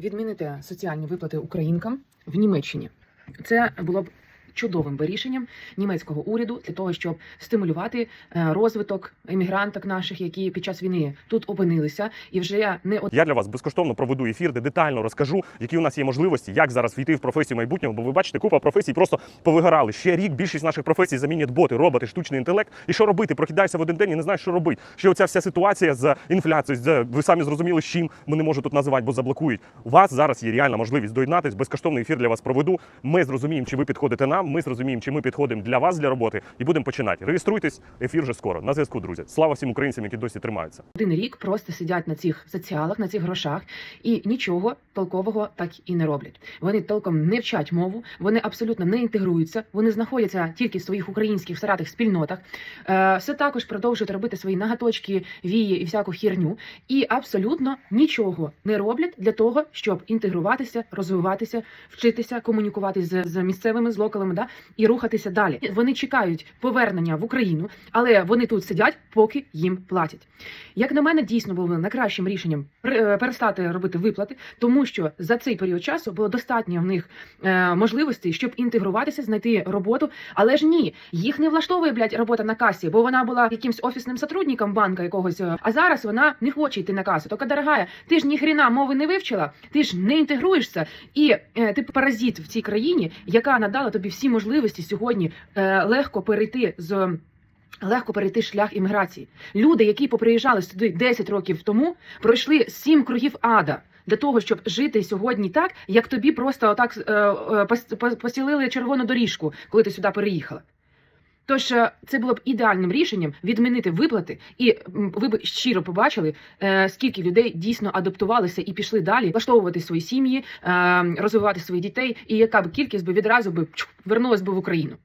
відмінити соціальні виплати українкам в Німеччині. Це було б чудовим би рішенням німецького уряду для того, щоб стимулювати е, розвиток емігранток наших, які під час війни тут опинилися, і вже не Я для вас безкоштовно проведу ефір, де детально розкажу, які у нас є можливості, як зараз війти в професію майбутнього. Бо ви бачите, купа професій просто повигорали. Ще рік більшість наших професій замінять боти, роботи, штучний інтелект. І що робити? Прокидаєшся в один день і не знаєш, що робити. Ще оця вся ситуація з інфляцією, з ви самі зрозуміли, з чим ми не можу тут називати, бо заблокують. У вас зараз є реальна можливість доєднатись. Безкоштовний ефір для вас проведу. Ми зрозуміємо, чи ви підходите нам. Ми зрозуміємо, чи ми підходимо для вас для роботи, і будемо починати. Реєструйтесь, ефір вже скоро. На зв'язку, друзі. Слава всім українцям, які досі тримаються. один рік просто сидять на цих соціалах, на цих грошах і нічого толкового так і не роблять. Вони толком не вчать мову, вони абсолютно не інтегруються, вони знаходяться тільки в своїх українських саратих спільнотах. Е, все також продовжують робити свої нагаточки, вії і всяку хірню, і абсолютно нічого не роблять для того, щоб інтегруватися, розвиватися, вчитися, комунікувати з, з місцевими з локалами, да і рухатися далі. Вони чекають повернення в Україну, але вони тут сидять, поки їм платять. Як на мене, дійсно було найкращим рішенням е, перестати робити виплати, тому що за цей період часу було достатньо в них е, можливостей, щоб інтегруватися, знайти роботу. Але ж ні, їх не влаштовує блядь, робота на касі, бо вона була якимсь офісним сотрудником банка якогось. е, А зараз вона не хоче йти на касу. Тільки, дорогая, ти ж ні хрена мови не вивчила, ти ж не інтегруєшся, і ти паразит в цій країні, яка надала тобі всі можливості сьогодні е, легко перейти з. Легко перейти шлях імміграції. Люди, які поприїжджали сюди 10 років тому, пройшли сім кругів ада для того, щоб жити сьогодні так, як тобі просто отак е, е, пос- пос- червону доріжку, коли ти сюди переїхала. Тож е, це було б ідеальним рішенням відмінити виплати, і ви б щиро побачили, е, скільки людей дійсно адаптувалися і пішли далі влаштовувати свої сім'ї, е, розвивати своїх дітей, і яка б кількість би відразу би вернулась би в Україну.